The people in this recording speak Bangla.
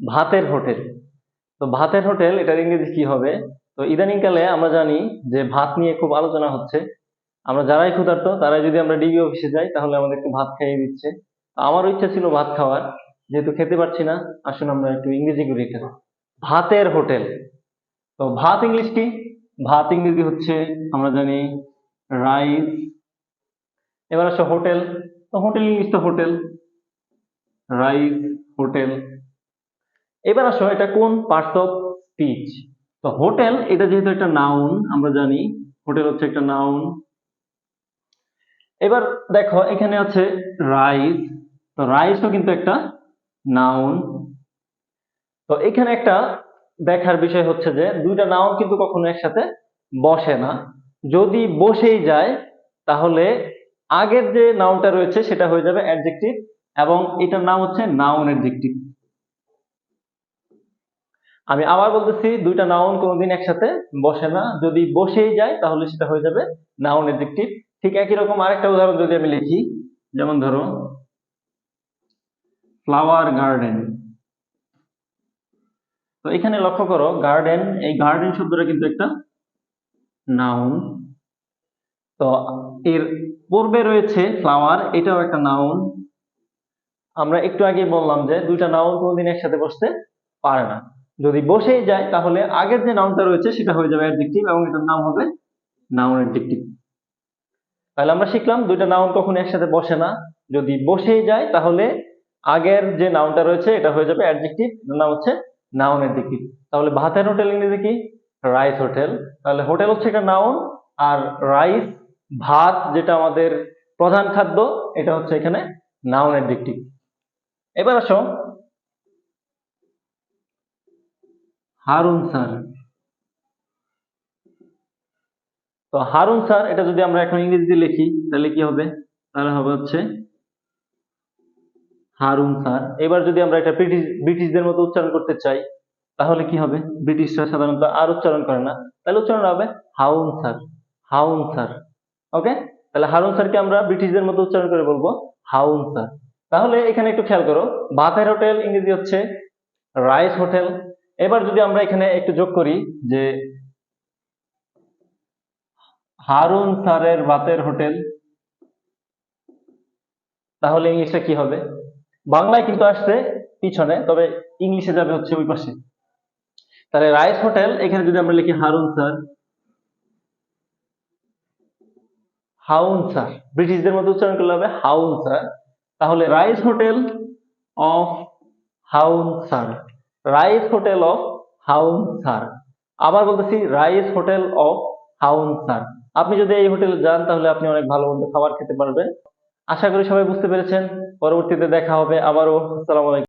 ভাতের হোটেল। তো ভাতের হোটেল, এটার ইংরেজি কি হবে? তো ইদানিংকালে আমরা জানি যে ভাত নিয়ে খুব আলোচনা হচ্ছে। আমরা যারাই ক্ষুধার্ত, তারাই যদি আমরা ডিবি অফিসে যাই, তাহলে আমাদেরকে ভাত খাইয়ে দিচ্ছে। আমারও ইচ্ছা ছিল ভাত খাওয়ার, যেহেতু খেতে পারছি না, আসুন আমরা একটু ইংরেজি করি এটা। ভাতের হোটেল। তো ভাত ইংলিশ কি? ভাত ইংরেজি হচ্ছে, আমরা জানি, রাইস। এবার আসো হোটেল। তো হোটেল ইংলিশ তো হোটেল। Rice hotel. এবার আসো, এটা কোন পার্টস অফ স্পিচ তো হোটেল এটা যেহেতু একটা নাউন আমরা জানি হোটেল হচ্ছে একটা নাউন এবার দেখো, এখানে আছে রাইস তো রাইসও কিন্তু একটা নাউন তো এখানে একটা দেখার বিষয় হচ্ছে যে, দুইটা নাউন কিন্তু কখনো একসাথে বসে না। যদি বসেই যায়, তাহলে আগের যে নাউনটা রয়েছে, সেটা হয়ে যাবে অ্যাডজেক্টিভ এবং এটার নাম হচ্ছে নাউন অ্যাডজেক্টিভ আমি আবার বলতেছি, দুইটা নাউন কোনোদিন একসাথে বসে না। যদি বসেই যায়, তাহলে সেটা হয়ে যাবে নাউন অ্যাডজেক্টিভ ঠিক একই রকম আরেকটা উদাহরণ যদি আমি লিখি, যেমন ধরো ফ্লাওয়ার গার্ডেন তো এখানে লক্ষ্য করো গার্ডেন এই গার্ডেন শব্দটা কিন্তু একটা নাউন তো এর পূর্বে রয়েছে ফ্লাওয়ার এটাও একটা নাউন আমরা একটু আগে বললাম যে দুইটা নাউন কোনোদিন একসাথে বসতে পারে না। যদি বসেই যায়, তাহলে আগের যে নাউনটা রয়েছে, সেটা হয়ে যাবে অ্যাডজেক্টিভ এবং এটার নাম হবে নাউন অ্যাডজেক্টিভ তাহলে আমরা শিখলাম, দুইটা নাউন কখনো একসাথে বসে না। যদি বসেই যায়, তাহলে আগের যে নাউনটা রয়েছে, এটা হয়ে যাবে অ্যাডজেক্টিভ নাম হচ্ছে নাউন অ্যাডজেক্টিভ তাহলে ভাতের হোটেল ইংরেজি কি? Rice hotel. তাহলে হোটেল হচ্ছে একটা নাউন আর রাইস, ভাত যেটা আমাদের প্রধান খাদ্য, এটা হচ্ছে এখানে নাউন অ্যাডজেক্টিভ এবার আসো হারুন স্যার। তো হারুন স্যার, এটা যদি আমরা এখন ইংরেজিতে লিখি, তাহলে কি হবে? তাহলে হবে হচ্ছে হারুন স্যার। এবার যদি আমরা এটা ব্রিটিশ, ব্রিটিশদের মতো উচ্চারণ করতে চাই, তাহলে কি হবে? ব্রিটিশরা সাধারণত আর উচ্চারণ করে না। তাহলে উচ্চারণ হবে হাউন স্যার হাউন স্যার। ওকে? তাহলে হারুন স্যারকে আমরা ব্রিটিশদের মতো উচ্চারণ করে বলব হাউন স্যার। তাহলে এখানে একটু খেয়াল করো ভাতের হোটেল ইংরেজি হচ্ছে রাইস হোটেল। এবার যদি আমরা এখানে একটু যোগ করি যে হারুন স্যারের বাতের হোটেল, তাহলে ইংলিশটা কি হবে? বাংলায় কিন্তু আসছে পিছনে, তবে ইংলিশে যাবে হচ্ছে ওই পাশে। তাহলে রাইস হোটেল, এখানে যদি আমরা লিখি হারুন স্যার, হাউন স্যার, ব্রিটিশদের মধ্যে উচ্চারণ করলে হবে হাউন স্যার। তাহলে rice hotel of হাউন sir. Rice hotel of হাউন sir আবার বলতেছি রাইস হোটেল অফ হাউন সার আপনি যদি এই হোটেলে যান, তাহলে আপনি অনেক ভালো মন্দ খাবার খেতে পারবেন। আশা করি সবাই বুঝতে পেরেছেন। পরবর্তীতে দেখা হবে আবারও। আলাইকুম।